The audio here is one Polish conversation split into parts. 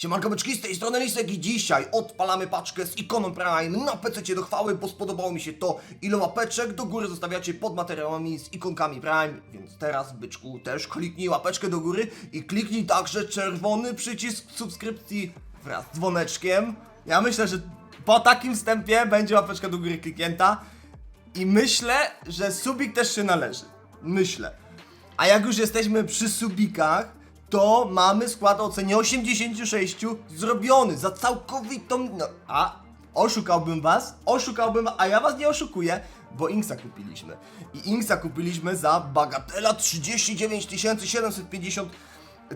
Siemanko byczki, z tej strony Lisek i dzisiaj odpalamy paczkę z ikoną Prime na PC do chwały, bo spodobało mi się to, ile łapeczek do góry zostawiacie pod materiałami z ikonkami Prime, więc teraz byczku też kliknij łapeczkę do góry i kliknij także czerwony przycisk subskrypcji wraz z dzwoneczkiem. Ja myślę, że po takim wstępie będzie łapeczka do góry kliknięta i myślę, że subik też się należy. Myślę. A jak już jesteśmy przy subikach, to mamy skład o ocenie 86 zrobiony za całkowitą. No, a oszukałbym was, oszukałbym, a ja was nie oszukuję, bo Inksa kupiliśmy. I Inksa kupiliśmy za bagatela 39 750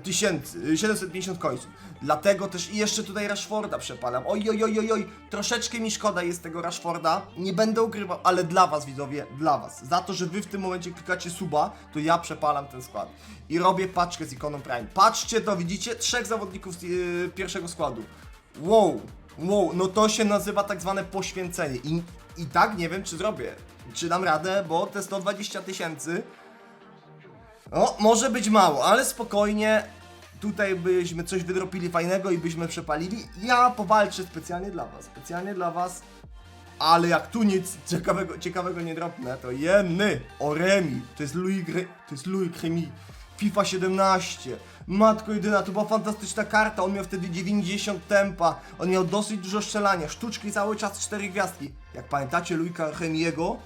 tysięcy, 750 końców. Dlatego też i jeszcze tutaj Rashforda przepalam. Oj, oj, oj, oj, oj, troszeczkę mi szkoda jest tego Rashforda. Nie będę ukrywał, ale dla was widzowie, dla was. Za to, że wy w tym momencie klikacie suba, to ja przepalam ten skład. I robię paczkę z ikoną Prime. Patrzcie to, widzicie? Trzech zawodników z yy, pierwszego składu. Wow, wow, no to się nazywa tak zwane poświęcenie. I, I tak nie wiem, czy zrobię. Czy dam radę, bo te 120 tysięcy o, może być mało, ale spokojnie. Tutaj byśmy coś wydropili fajnego i byśmy przepalili. Ja powalczę specjalnie dla was, specjalnie dla was. Ale jak tu nic ciekawego, ciekawego nie dropnę, to jeny, Oremi, to jest Louis, Gre, to jest Louis Cremi, FIFA 17, matko jedyna, to była fantastyczna karta, on miał wtedy 90 tempa, on miał dosyć dużo strzelania, sztuczki cały czas 4 gwiazdki. Jak pamiętacie Louisa Cremiego,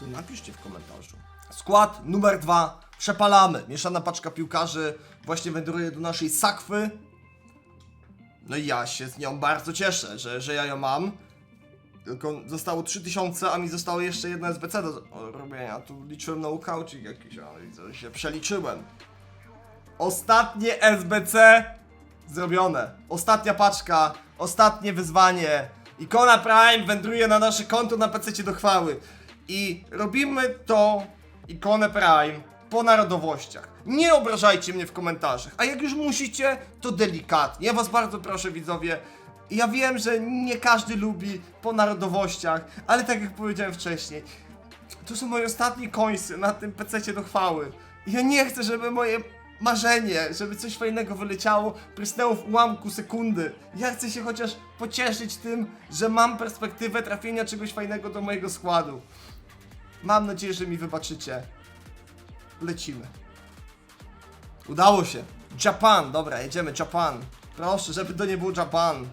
to napiszcie w komentarzu. Skład numer dwa. Przepalamy. Mieszana paczka piłkarzy właśnie wędruje do naszej sakwy. No i ja się z nią bardzo cieszę, że, że ja ją mam. Tylko zostało 3000, a mi zostało jeszcze jedno SBC do robienia. Tu liczyłem na ukaucik jakiś, ale się przeliczyłem. Ostatnie SBC zrobione. Ostatnia paczka, ostatnie wyzwanie. Ikona Prime wędruje na nasze konto na PC do chwały. I robimy to ikonę Prime po narodowościach. Nie obrażajcie mnie w komentarzach, a jak już musicie, to delikatnie. Ja was bardzo proszę widzowie. Ja wiem, że nie każdy lubi po narodowościach, ale tak jak powiedziałem wcześniej, to są moje ostatnie końce na tym PC do chwały. Ja nie chcę, żeby moje marzenie, żeby coś fajnego wyleciało, prysnęło w ułamku sekundy. Ja chcę się chociaż pocieszyć tym, że mam perspektywę trafienia czegoś fajnego do mojego składu. Mam nadzieję, że mi wybaczycie. Lecimy. Udało się. Japan, dobra, jedziemy, Japan. Proszę, żeby to nie było Japan.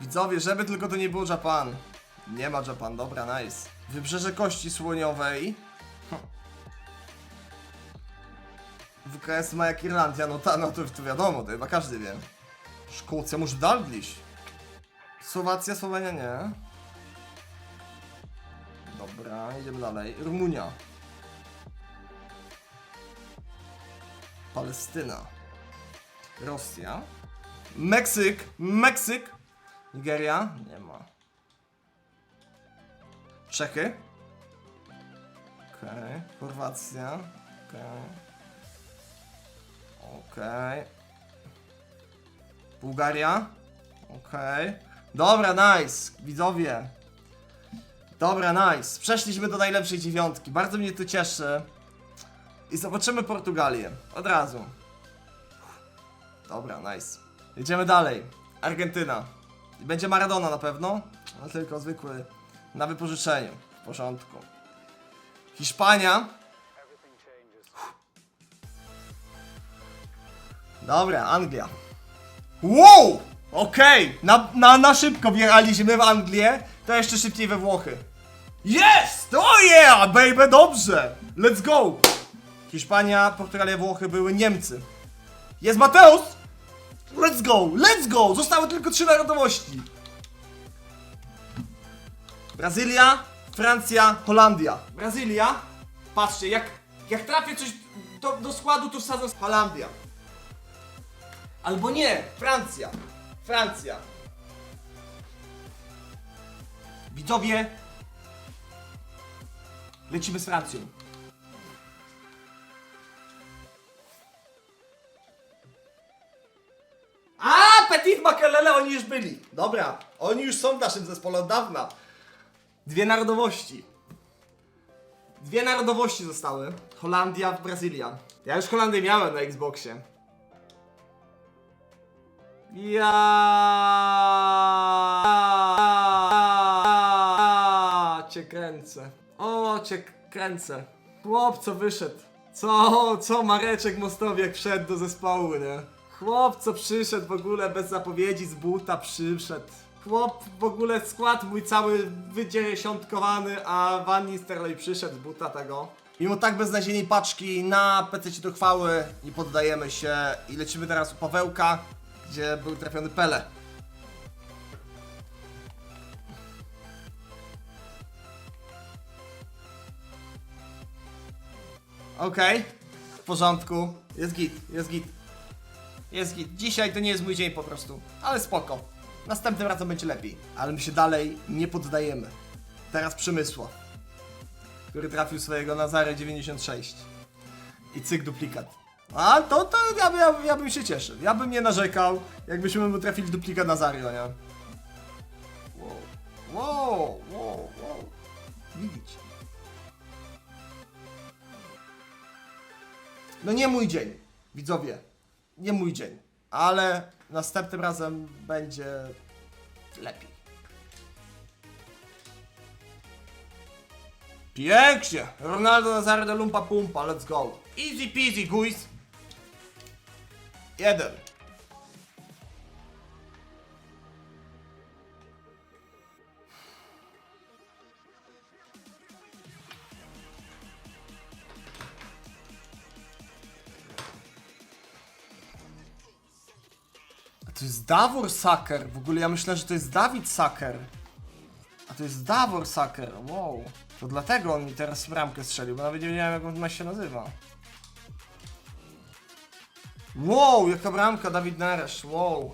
Widzowie, żeby tylko to nie było Japan. Nie ma Japan, dobra, nice. Wybrzeże Kości Słoniowej. WKS ma jak Irlandia, no ta, no to, to wiadomo, to chyba każdy wie. Szkocja, może Dalglish. Słowacja, Słowenia nie. Dobra, idziemy dalej. Rumunia. Palestyna. Rosja. Meksyk. Meksyk. Nigeria. Nie ma. Czechy. Okej. Chorwacja. Okej. Okej. Bułgaria. Okej. Dobra, nice. Widzowie. Dobra, nice. Przeszliśmy do najlepszej dziewiątki. Bardzo mnie to cieszy. I zobaczymy Portugalię. Od razu. Dobra, nice. Jedziemy dalej. Argentyna. Będzie Maradona na pewno, ale tylko zwykły na wypożyczeniu. W porządku. Hiszpania. Dobra, Anglia. Wow! Okej, na, na, na szybko wjechaliśmy w Anglię, to jeszcze szybciej we Włochy. Jest! Oh yeah, baby, dobrze! Let's go! Hiszpania, Portugalia, Włochy były Niemcy. Jest Mateusz! Let's go, let's go! Zostały tylko trzy narodowości. Brazylia, Francja, Holandia. Brazylia, patrzcie, jak, jak trafię coś do, do składu, to wsadzam Holandia. Albo nie, Francja. Francja. Widzowie, lecimy z Francją. A, Petit Makelele, oni już byli. Dobra, oni już są w naszym zespole od dawna. Dwie narodowości. Dwie narodowości zostały. Holandia, Brazylia. Ja już Holandię miałem na Xboxie. Ja cię kręcę. Cię kręcę. Chłopco wyszedł. Co, co Mareczek Mostowiak wszedł do zespołu, nie? Chłopco przyszedł w ogóle bez zapowiedzi z buta przyszedł. Chłop w ogóle skład mój cały wydziesiątkowany, a Van Nistelrooy przyszedł z buta tego. Mimo tak beznadziejnej paczki na PC do chwały nie poddajemy się i lecimy teraz u Pawełka, gdzie był trafiony Pele. Okej, w porządku, jest git, jest git. Jest git. Dzisiaj to nie jest mój dzień po prostu, ale spoko. Następnym razem będzie lepiej, ale my się dalej nie poddajemy. Teraz Przemysław który trafił swojego Nazarę 96. I cyk duplikat. A to, to ja, ja, ja bym się cieszył. Ja bym nie narzekał, jakbyśmy mu trafili duplikat Nazario, nie? Wow, wow, wow, wow. Widzicie. No nie mój dzień, widzowie. Nie mój dzień. Ale następnym razem będzie lepiej. Pięknie! Ronaldo Nazario de Lumpa Pumpa, let's go. Easy peasy, guys. Jeden. To jest Davor Saker. W ogóle ja myślę, że to jest Dawid Saker. A to jest Davor Saker, wow. To dlatego on mi teraz bramkę strzelił, bo nawet nie wiedziałem jak on się nazywa. Wow, jaka bramka, Dawid Neresz, wow.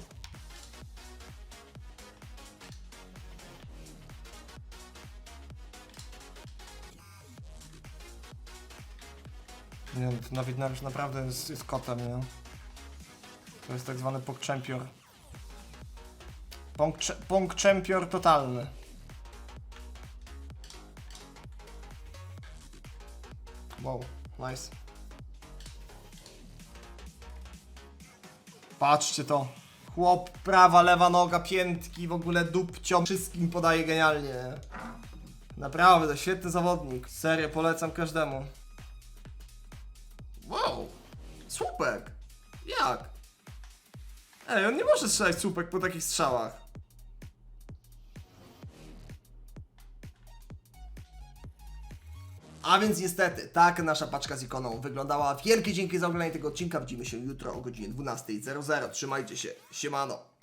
Nie, Dawid Neresz naprawdę jest, jest kotem, nie? To jest tak zwany pong champion totalny. Wow, nice. Patrzcie to. Chłop, prawa, lewa noga, piętki, w ogóle dupcio, wszystkim podaje genialnie. Naprawdę, świetny zawodnik. Serio, polecam każdemu. Wow, słupek. Jak? Ej, on nie może strzelać słupek po takich strzałach. A więc niestety, tak nasza paczka z ikoną wyglądała. Wielkie dzięki za oglądanie tego odcinka. Widzimy się jutro o godzinie 12.00. Trzymajcie się. Siemano.